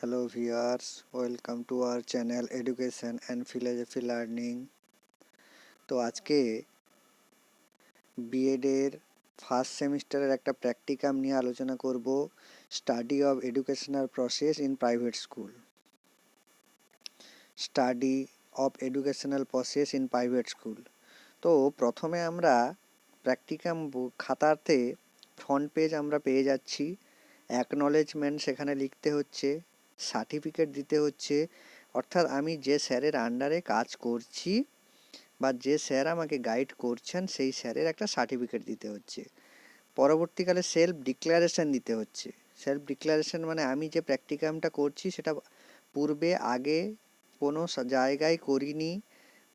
Hello viewers, welcome to our channel Education and Philosophy Learning. তো আজকে বিএডের first সেমিস্টারের একটা প্র্যাকটিকাম নিয়ে আলোচনা করব study of educational process in private school study of educational process in private school তো প্রথমে আমরা প্র্যাকটিকাম খাতাতে ফ্রন্ট পেজ আমরা পেয়ে যাচ্ছি। অ্যাকনলেজমেন্ট সেখানে লিখতে হচ্ছে। সার্টিফিকেট দিতে হচ্ছে। অর্থাৎ আমি যে স্যারের আন্ডারে কাজ করছি বা যে স্যার আমাকে গাইড করছেন, সেই স্যারের একটা সার্টিফিকেট দিতে হচ্ছে। পরবর্তীকালে সেলফ ডিক্লারেশন দিতে হচ্ছে। সেলফ ডিক্লারেশন মানে আমি যে প্র্যাকটিকামটা করছি, সেটা পূর্বে, আগে কোনো জায়গায় করিনি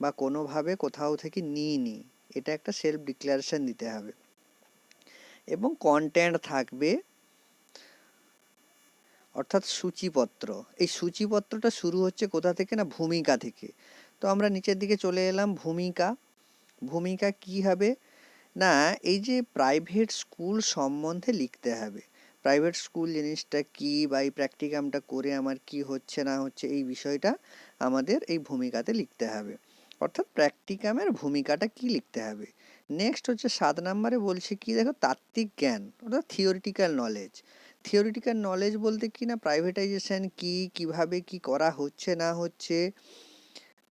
বা কোনোভাবে কোথাও থেকে নিইনি। এটা একটা সেলফ ডিক্লারেশন দিতে হবে। এবং কন্টেন্ট থাকবে অর্থাৎ সূচিপত্র। এই সূচিপত্রটা শুরু হচ্ছে কোথা থেকে না ভূমিকা থেকে? তো আমরা নিচের দিকে চলে এলাম ভূমিকা। ভূমিকা কি হবে? না, এই যে প্রাইভেট স্কুল সম্বন্ধে লিখতে হবে। প্রাইভেট স্কুল জিনিসটা কি বা এই প্র্যাকটিকামটা করে আমার কি হচ্ছে, না হচ্ছে, এই বিষয়টা আমাদের এই ভূমিকাতে লিখতে হবে। অর্থাৎ প্র্যাকটিকামের ভূমিকাটা কি লিখতে হবে? নেক্সট হচ্ছে সাত নম্বরে বলছে কি? দেখো, তাত্ত্বিক জ্ঞান, অর্থাৎ থিওরিটিক্যাল নলেজ থিওরিটিক্যাল নলেজ বলতে কি না? প্রাইভেটাইজেশন কি? কীভাবে কি করা হচ্ছে, না হচ্ছে?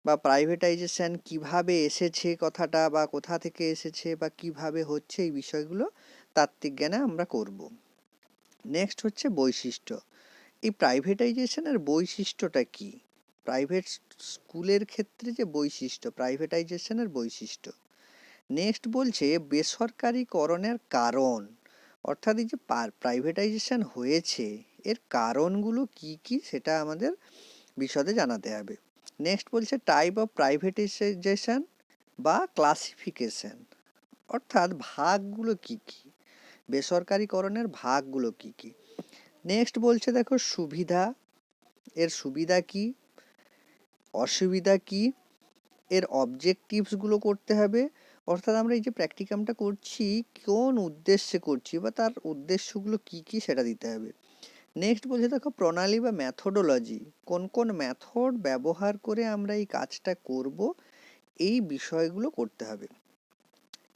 বা প্রাইভেটাইজেশন কীভাবে এসেছে কথাটা? বা কোথা থেকে এসেছে? বা কীভাবে হচ্ছে? এই বিষয়গুলো তাত্ত্বিক জ্ঞানে আমরা করব। নেক্সট হচ্ছে বৈশিষ্ট্য। এই প্রাইভেটাইজেশনের বৈশিষ্ট্যটা কি? প্রাইভেট স্কুলের ক্ষেত্রে যে বৈশিষ্ট্য প্রাইভেটাইজেশনের বৈশিষ্ট্য। নেক্সট বলছে বেসরকারিকরণের কারণ। অর্থাৎ এই যে প্রাইভেটাইজেশন হয়েছে, এর কারণগুলো কি কি সেটা আমাদের বিশদে জানাতে হবে। নেক্সট বলছে টাইপ অফ প্রাইভেটাইজেশন বা ক্লাসিফিকেশন অর্থাৎ ভাগগুলো কি কি, বেসরকারিকরণের ভাগগুলো কি কি। নেক্সট বলছে দেখো সুবিধা, এর সুবিধা কি, অসুবিধা কি, এর অবজেক্টিভসগুলো করতে হবে অর্থাৎ আমরা এই যে প্র্যাকটিকামটা করছি, কোন উদ্দেশ্যে করছি বা তার উদ্দেশ্যগুলো কি কি সেটা দিতে হবে। নেক্সট বলছে দেখো প্রণালী বা ম্যাথোডোলজি কোন কোন ম্যাথড ব্যবহার করে আমরা এই কাজটা করব, এই বিষয়গুলো করতে হবে।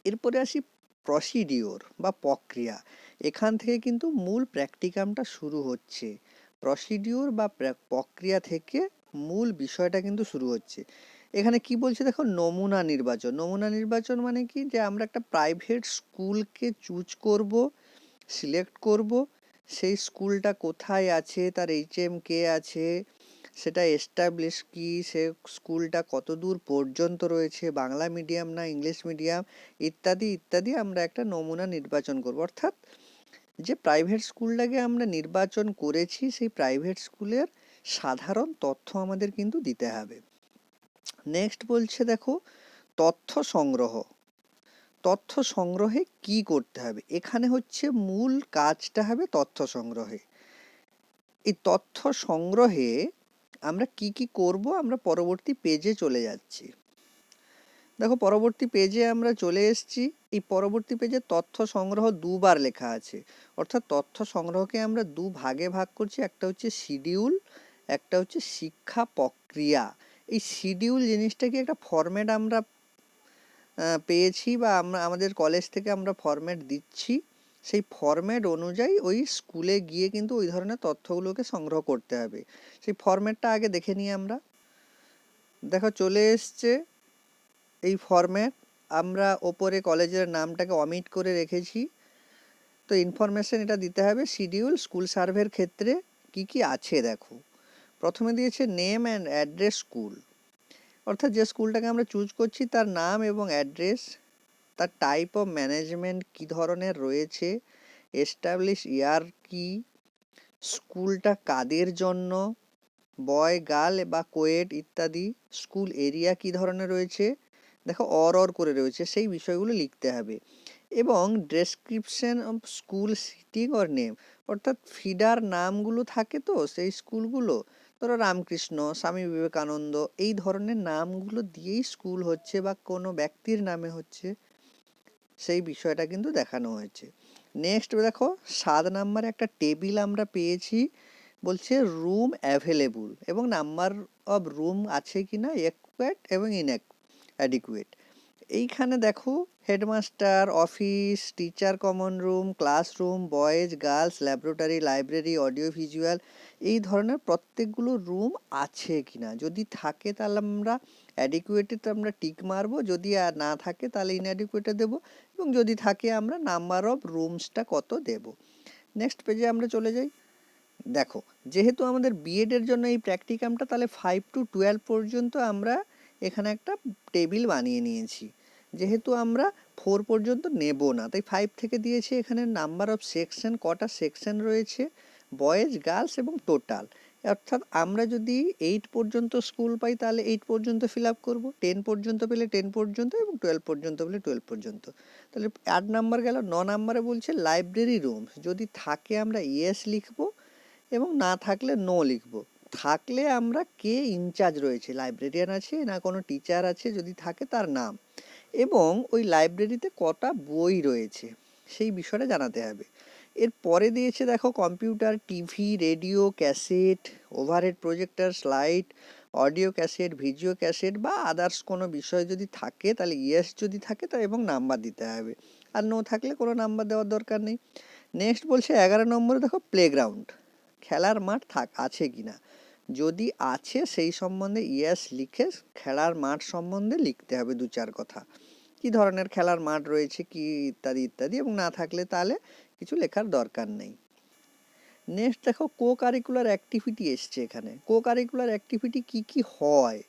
এরপরে আসি প্রসিডিওর বা প্রক্রিয়া, এখান থেকে কিন্তু মূল প্র্যাকটিকামটা শুরু হচ্ছে। প্রসিডিওর বা প্রক্রিয়া থেকে মূল বিষয়টা কিন্তু শুরু হচ্ছে। এখানে কি বলছে দেখো? নমুনা নির্বাচন। নমুনা নির্বাচন মানে কি? যে আমরা একটা প্রাইভেট স্কুলকে চুজ করব সিলেক্ট করব, সেই স্কুলটা কোথায় আছে, তার এইচএম কে আছে, সেটা এস্টাবলিশ কি, সে স্কুলটা কত দূর পর্যন্ত রয়েছে, বাংলা মিডিয়াম না ইংলিশ মিডিয়াম ইত্যাদি ইত্যাদি আমরা একটা নমুনা নির্বাচন করব। অর্থাৎ যে প্রাইভেট স্কুলটাকে আমরা নির্বাচন করেছি, সেই প্রাইভেট স্কুলের সাধারণ তথ্য আমাদের কিন্তু দিতে হবে। নেক্সট বলছে দেখো, তথ্য সংগ্রহ। তথ্য সংগ্রহে কি করতে হবে? এখানে হচ্ছে মূল কাজটা হবে তথ্য সংগ্রহে। এই তথ্য সংগ্রহে আমরা কি কি করব? আমরা পরবর্তী পেজে চলে যাচ্ছি। দেখো, পরবর্তী পেজে আমরা চলে এসেছি। এই পরবর্তী পেজে তথ্য সংগ্রহ দুবার লেখা আছে। অর্থাৎ তথ্য সংগ্রহকে আমরা দু ভাগে ভাগ করছি। একটা হচ্ছে শিডিউল একটা হচ্ছে শিক্ষা প্রক্রিয়া। এই শিডিউল জিনিসটা কি একটা ফরম্যাট আমরা পেয়েছি বা আমরা, আমাদের কলেজ থেকে আমরা ফরম্যাট দিচ্ছি? সেই ফরম্যাট অনুযায়ী ওই স্কুলে গিয়ে কিন্তু ওই ধরনের তথ্যগুলোকে সংগ্রহ করতে হবে। সেই ফরম্যাটটা আগে দেখে নিই আমরা। দেখো, চলে এসছে এই ফরম্যাট আমরা ওপরে কলেজের নামটাকে অমিট করে রেখেছি। তো ইনফরমেশন এটা দিতে হবে। শিডিউল স্কুল সার্ভের ক্ষেত্রে কি কি আছে দেখো। প্রথমে দিয়েছে নেম অ্যান্ড অ্যাড্রেস স্কুল অর্থাৎ যে স্কুলটাকে আমরা চুজ করছি, তার নাম এবং অ্যাড্রেস তার টাইপ অফ ম্যানেজমেন্ট কী ধরনের রয়েছে এস্টাবলিশ ইয়ার কি স্কুলটা কাদের জন্য বয় গার্ল বা কোয়েট ইত্যাদি স্কুল এরিয়া কী ধরনের রয়েছে, দেখো অর অর করে রয়েছে, সেই বিষয়গুলো লিখতে হবে। এবং description of school sitting or name অর্থাৎ ফিডার নামগুলো থাকে তো, সেই স্কুলগুলো ধরো রামকৃষ্ণ, স্বামী বিবেকানন্দ এই ধরনের নামগুলো দিয়েই স্কুল হচ্ছে বা কোনো ব্যক্তির নামে হচ্ছে সেই বিষয়টা কিন্তু দেখানো হয়েছে। নেক্সট দেখো, সাত নাম্বারে একটা টেবিল আমরা পেয়েছি, বলছে রুম অ্যাভেলেবল এবং নাম্বার অফ রুম আছে কি না একুয়েট এবং ইনঅ্যাডিকুয়েট এইখানে দেখো headmaster, office, teacher common room, classroom, boys, girls, laboratory, library, audio visual, এই ধরনের প্রত্যেকগুলো রুম আছে কি না যদি থাকে তাহলে আমরা অ্যাডিকুয়েটে আমরা টিক মারবো, যদি আর না থাকে তাহলে ইনঅ্যাডিকুয়েটে দেবো, এবং যদি থাকে আমরা নাম্বার অফ রুমসটা কত দেব? নেক্সট পেজে আমরা চলে যাই। দেখো, যেহেতু আমাদের বিএডের জন্য এই প্র্যাকটিকামটা তাহলে ফাইভ টু টুয়েলভ পর্যন্ত আমরা এখানে একটা টেবিল বানিয়ে নিয়েছি। যেহেতু আমরা ফোর পর্যন্ত নেব না, তাই ফাইভ থেকে দিয়েছি এখানে নাম্বার অফ সেকশন কটা সেকশন রয়েছে বয়েজ গার্লস এবং টোটাল অর্থাৎ আমরা যদি এইট পর্যন্ত স্কুল পাই, তাহলে এইট পর্যন্ত ফিল আপ করব টেন পর্যন্ত পেলে টেন পর্যন্ত এবং টুয়েলভ পর্যন্ত পেলে টুয়েলভ পর্যন্ত। তাহলে আট নাম্বার গেল, ন নাম্বারে বলছে লাইব্রেরি রুমস যদি থাকে আমরা ইয়েস লিখব এবং না থাকলে নো লিখব। থাকলে আমরা কে ইনচার্জ রয়েছে লাইব্রেরিয়ান আছে না কোনো টিচার আছে, যদি থাকে তার নাম। এবং ওই লাইব্রেরিতে কটা বই রয়েছে, সেই বিষয়টা জানাতে হবে। এর পরে দিয়েছে দেখো computer, TV, radio, cassette, overhead projector, slide, audio cassette, video cassette বা আদার্স কোনো বিষয় যদি থাকে তাহলে ইয়েস যদি থাকে তা এবং নাম্বার দিতে হবে। আর নো থাকলে কোনো নাম্বার দেওয়ার দরকার নেই। নেক্সট বলছে এগারো নম্বরে দেখো প্লেগ্রাউন্ড, খেলার মাঠ থাক, আছে কি না যদি আছে সেই সম্বন্ধে ইয়েস লিখে খেলার মাঠ সম্বন্ধে লিখতে হবে দু চার কথা। কি ধরনের খেলার মাঠ রয়েছে, কি ইত্যাদি ইত্যাদি এবং না থাকলে তাহলে কিছু লেখার দরকার নেই। নেক্সট দেখো কো কারিকুলার অ্যাক্টিভিটি এসছে এখানে। কো কারিকুলার অ্যাক্টিভিটি কি কি হয়?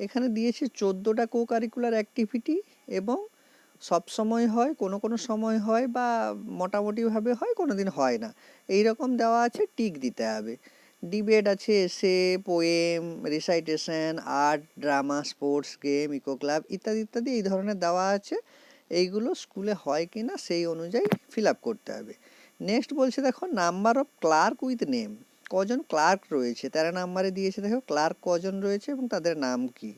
এখানে দিয়েছে চোদ্দোটা কো কারিকুলার অ্যাক্টিভিটি এবং সব সময় হয়, কোনো কোনো সময় হয় বা মোটামুটিভাবে হয়, কোনো দিন হয় না। এই রকম দেওয়া আছে, টিক দিতে হবে। ডিবেট আছে essay, poem, recitation, art, drama, sports, game, eco club ইত্যাদি ইত্যাদি এই ধরনের দেওয়া আছে। এইগুলো স্কুলে হয় কি না সেই অনুযায়ী ফিল আপ করতে হবে। নেক্সট বলছে দেখো number of clerk with name কজন ক্লার্ক রয়েছে? তেরো নাম্বারে দিয়েছে দেখো ক্লার্ক কজন রয়েছে এবং তাদের নাম কি?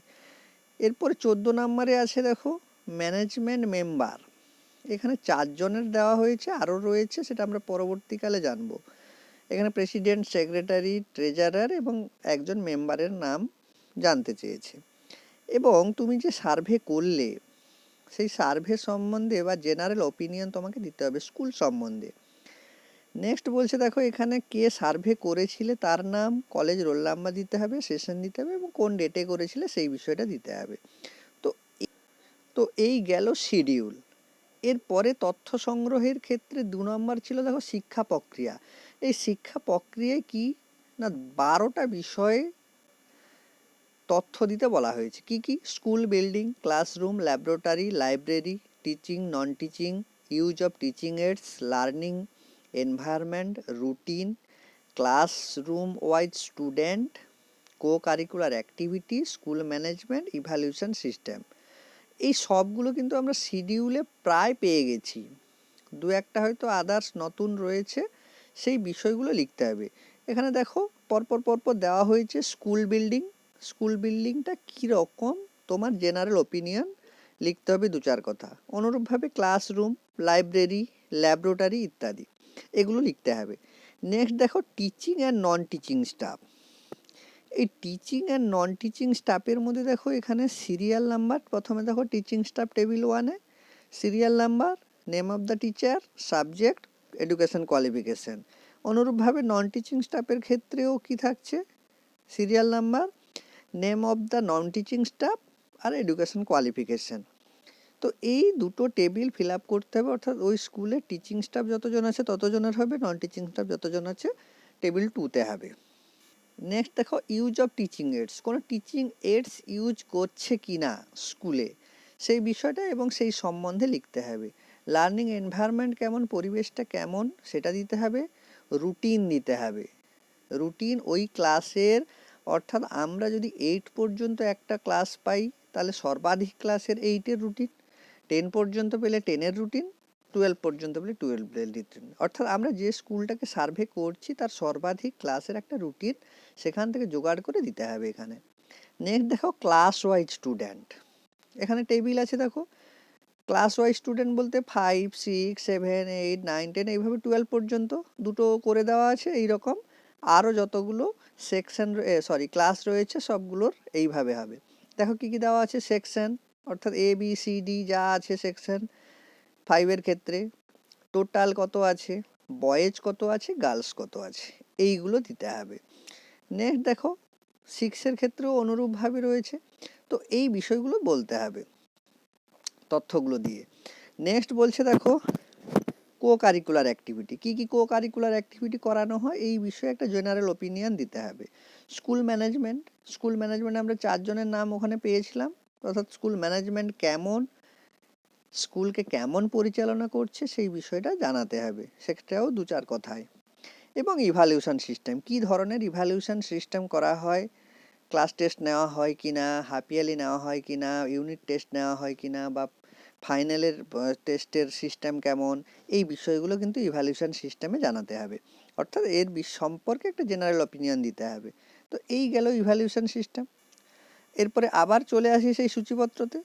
এরপরে চোদ্দ নাম্বারে আছে দেখো ম্যানেজমেন্ট মেম্বার এখানে চারজনের দেওয়া হয়েছে, আরও রয়েছে, সেটা আমরা পরবর্তীকালে জানব। এখানে প্রেসিডেন্ট, সেক্রেটারি, ট্রেজারার এবং একজন মেম্বারের নাম জানতে চেয়েছে। এবং তুমি যে সার্ভে করলে, সেই সার্ভে সম্বন্ধে বা জেনারেল ওপিনিয়ন তোমাকে দিতে হবে স্কুল সম্বন্ধে। নেক্সট বলছে, দেখো, এখানে কে সার্ভে করেছিলে, তার নাম, কলেজ রোল নাম্বার দিতে হবে, সেশন দিতে হবে এবং কোন ডেটে করেছিলে, সেই বিষয়টা দিতে হবে। তো তো এই গেল শিডিউল। এরপরে তথ্য সংগ্রহের ক্ষেত্রে দু নম্বর ছিল, দেখো, শিক্ষা প্রক্রিয়া। এই শিক্ষা প্রক্রিয়ায় কি না বারোটা বিষয়ে তথ্য দিতে বলা হয়েছে? কি কি? School building, classroom, laboratory, library, teaching non teaching use of teaching aids learning environment, routine, classroom wise student co curricular activity, school management, evaluation system. এই সবগুলো কিন্তু আমরা শিডিউলে প্রায় পেয়ে গেছি। দু একটা হয়তো আদার্স নতুন রয়েছে সেই বিষয়গুলো লিখতে হবে। এখানে দেখো, পরপর পরপর দেওয়া হয়েছে স্কুল বিল্ডিং স্কুল বিল্ডিংটা কীরকম? তোমার জেনারেল ওপিনিয়ন লিখতে হবে দু চার কথা। অনুরূপভাবে ক্লাসরুম লাইব্রেরি ল্যাবরেটরি ইত্যাদি। এগুলো লিখতে হবে। নেক্সট দেখো teaching and non teaching staff এই টিচিং অ্যান্ড নন টিচিং স্টাফের মধ্যে দেখো, এখানে সিরিয়াল নাম্বার প্রথমে দেখো টিচিং স্টাফ টেবিল ওয়ানে serial number name of the teacher subject education qualification অনুরূপভাবে নন টিচিং স্টাফের ক্ষেত্রেও কি থাকছে? Serial number name of the non teaching staff R education qualification তো এই দুটো টেবিল ফিল আপ করতে হবে, অর্থাৎ ওই স্কুলে টিচিং স্টাফ যতজন আছে ততজনের হবে নন টিচিং স্টাফ যতজন আছে টেবিল টুতে হবে। নেক্সট দেখো ইউজ অফ টিচিং এডস কোনো টিচিং এডস ইউজ করছে কি না স্কুলে সেই বিষয়টা এবং সেই সম্বন্ধে লিখতে হবে। লার্নিং এনভায়রনমেন্ট কেমন, পরিবেশটা কেমন, সেটা দিতে হবে। রুটিন নিতে হবে। রুটিন ওই ক্লাসের অর্থাৎ আমরা যদি এইট পর্যন্ত একটা ক্লাস পাই, তাহলে সর্বাধিক ক্লাসের এইটের রুটিন টেন পর্যন্ত পেলে টেনের রুটিন টুয়েলভ পর্যন্ত পেলে টুয়েলভের রুটিন অর্থাৎ আমরা যে স্কুলটাকে সার্ভে করছি, তার সর্বাধিক ক্লাসের একটা রুটিন সেখান থেকে জোগাড় করে দিতে হবে এখানে। নেক্সট দেখো ক্লাস ওয়াইজ স্টুডেন্ট এখানে টেবিল আছে দেখো। ক্লাস ওয়াইজ স্টুডেন্ট বলতে five six seven eight nine ten এইভাবে টুয়েলভ পর্যন্ত দুটো করে দেওয়া আছে এই রকম আরও যতগুলো সেকশন সরি ক্লাস রয়েছে সবগুলোর এইভাবে হবে। দেখো কী কী দেওয়া আছে সেকশন অর্থাৎ এ বি সি ডি যা আছে সেকশন ফাইভের ক্ষেত্রে। টোটাল কত আছে? বয়েজ কত আছে? গার্লস কত আছে? এইগুলো দিতে হবে। নেক্সট দেখো সিক্সের ক্ষেত্রেও অনুরূপভাবে রয়েছে। তো এই বিষয়গুলো বলতে হবে। তথ্যগুলো দিয়ে। নেক্সট বলছে দেখো কো কারিকুলার অ্যাক্টিভিটি কী কী কো কারিকুলার অ্যাক্টিভিটি করানো হয়? এই বিষয়ে একটা জেনারেল ওপিনিয়ন দিতে হবে। স্কুল ম্যানেজমেন্ট স্কুল ম্যানেজমেন্ট আমরা চারজনের নাম ওখানে পেয়েছিলাম। অর্থাৎ স্কুল ম্যানেজমেন্ট কেমন? স্কুলকে কেমন পরিচালনা করছে? সেই বিষয়টা জানাতে হবে। সেটাও দু চার কথায়। এবং ইভ্যালিউশন সিস্টেম কি ধরনের ইভ্যালিউশন সিস্টেম করা হয়? ক্লাস টেস্ট নেওয়া হয় কি না হাফ ইয়ারলি নেওয়া হয় কি না, ইউনিট টেস্ট নেওয়া হয় কি না, বা ফাইনালের টেস্টের সিস্টেম কেমন, এই বিষয়গুলো কিন্তু ইভ্যালিউশন সিস্টেমে জানাতে হবে। অর্থাৎ এর সম্পর্কে একটা জেনারেল অপিনিয়ন দিতে হবে। তো এই গেল ইভ্যালিউশন সিস্টেম এরপরে আবার চলে আসি সেই সূচিপত্রতে।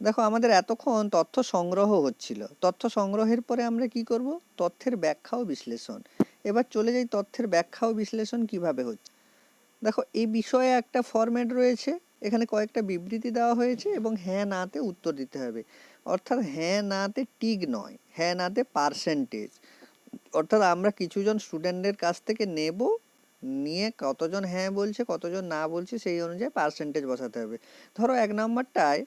দেখো, আমাদের এতক্ষণ তথ্য সংগ্রহ হচ্ছিল। তথ্য সংগ্রহের পরে আমরা কি করব? তথ্যের ব্যাখ্যা ও বিশ্লেষণ। এবার চলে যাই তথ্যের ব্যাখ্যা ও বিশ্লেষণ কীভাবে হচ্ছে। দেখো এই বিষয়ে একটা ফরম্যাট রয়েছে, এখানে কয়েকটা বিবৃতি দেওয়া হয়েছে এবং হ্যাঁ নাতে উত্তর দিতে হবে। অর্থাৎ হ্যাঁ নাতে টিক নয় হ্যাঁ নাতে পার্সেন্টেজ অর্থাৎ আমরা কিছুজন স্টুডেন্টদের কাছ থেকে নেব, নিয়ে কতজন হ্যাঁ বলছে, কতজন না বলছে, সেই অনুযায়ী পার্সেন্টেজ বসাতে হবে। ধরো এক নম্বরটায়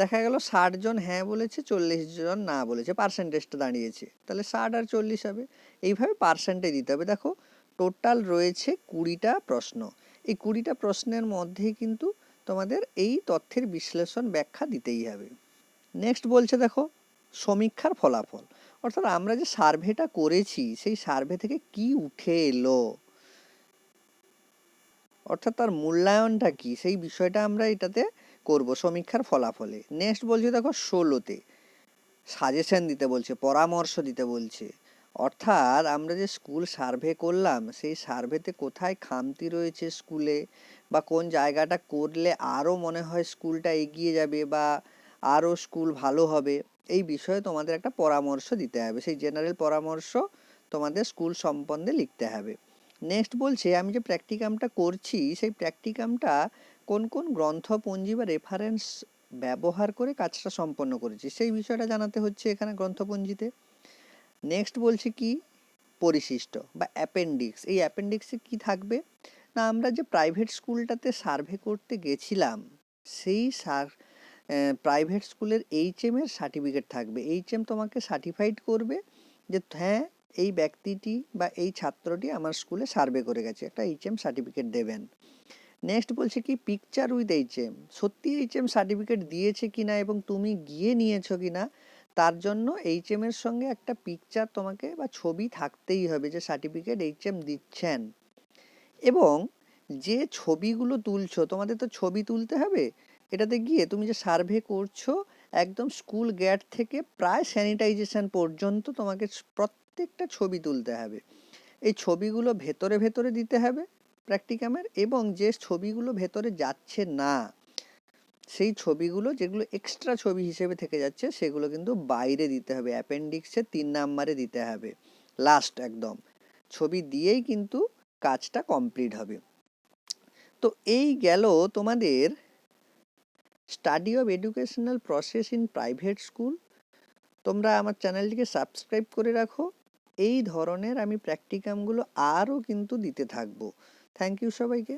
দেখা গেল ষাট জন হ্যাঁ বলেছে, চল্লিশ জন না বলেছে পার্সেন্টেজটা দাঁড়িয়েছে। তাহলে ষাট আর চল্লিশ হবে, এইভাবে পার্সেন্টেজ দিতে হবে। দেখো টোটাল রয়েছে কুড়িটা প্রশ্ন। এই কুড়িটা প্রশ্নের মধ্যেই কিন্তু তোমাদের এই তথ্যের বিশ্লেষণ ব্যাখ্যা দিতেই হবে। নেক্সট বলছে দেখো, সমীক্ষার ফলাফল। অর্থাৎ আমরা যে সার্ভেটা করেছি, সেই সার্ভে থেকে কি উঠে এলো? অর্থাৎ তার মূল্যায়নটা কি? সেই বিষয়টা আমরা এটাতে করব সমীক্ষার ফলাফলে। নেক্সট বলছে দেখো, ষোলোতে। সাজেশন দিতে বলছে, পরামর্শ দিতে বলছে। অর্থাৎ আমরা যে স্কুল সার্ভে করলাম, সেই সার্ভেতে কোথায় খামতি রয়েছে স্কুলে বা কোন জায়গাটা করলে আরও মনে হয় স্কুলটা এগিয়ে যাবে বা আরও স্কুল ভালো হবে, এই বিষয়ে তোমাদের একটা পরামর্শ দিতে হবে। সেই জেনারেল পরামর্শ তোমাদের স্কুল সম্বন্ধে লিখতে হবে। নেক্সট বলছে, আমি যে প্র্যাকটিকামটা করছি, সেই প্র্যাকটিকামটা কোন কোন গ্রন্থপঞ্জি বা রেফারেন্স ব্যবহার করে কাজটা সম্পন্ন করেছি? সেই বিষয়টা জানাতে হচ্ছে এখানে গ্রন্থপঞ্জিতে। নেক্সট বলছে কি? পরিশিষ্ট বা অ্যাপেন্ডিক্স এই অ্যাপেন্ডিক্সে কি থাকবে? না, আমরা যে প্রাইভেট স্কুলটাতে সার্ভে করতে গেছিলাম, সেই সার প্রাইভেট স্কুলের এইচ এম এর সার্টিফিকেট থাকবে। এইচ এম তোমাকে সার্টিফাইড করবে যে হ্যাঁ এই ব্যক্তিটি বা এই ছাত্রটি আমার স্কুলে সার্ভে করে গেছে, একটা এইচ এম সার্টিফিকেট দেবেন। নেক্সট বলছে কি পিকচার উইথ এইচ এম সত্যি এইচ এম সার্টিফিকেট দিয়েছে কিনা এবং তুমি গিয়ে নিয়েছো কিনা তার জন্য এইচ এম এর সঙ্গে একটা পিকচার তোমাকে বা ছবি থাকতেই হবে যে সার্টিফিকেট এইচ এম দিচ্ছেন। এবং যে ছবিগুলো তুলছো, তোমাদের তো ছবি তুলতে হবে। এটাতে গিয়ে তুমি যে সার্ভে করছ, একদম স্কুল গেট থেকে প্রায় স্যানিটাইজেশন পর্যন্ত তোমাকে প্রত্যেকটা ছবি তুলতে হবে। এই ছবিগুলো ভেতরে ভেতরে দিতে হবে প্র্যাকটিকামের এবং যে ছবিগুলো ভেতরে যাচ্ছে না সেই ছবিগুলো যেগুলো এক্সট্রা ছবি হিসেবে থেকে যাচ্ছে, সেগুলো কিন্তু বাইরে দিতে হবে। অ্যাপেন্ডিক্সে তিন নাম্বারে দিতে হবে। লাস্ট একদম। ছবি দিয়েই কিন্তু কাজটা কমপ্লিট হবে। তো এই গেল তোমাদের study of educational process in private school তোমরা আমার চ্যানেলটিকে সাবস্ক্রাইব করে রাখো। এই ধরনের আমি প্র্যাকটিকামগুলো আরও কিন্তু দিতে থাকব। থ্যাংক ইউ সবাইকে।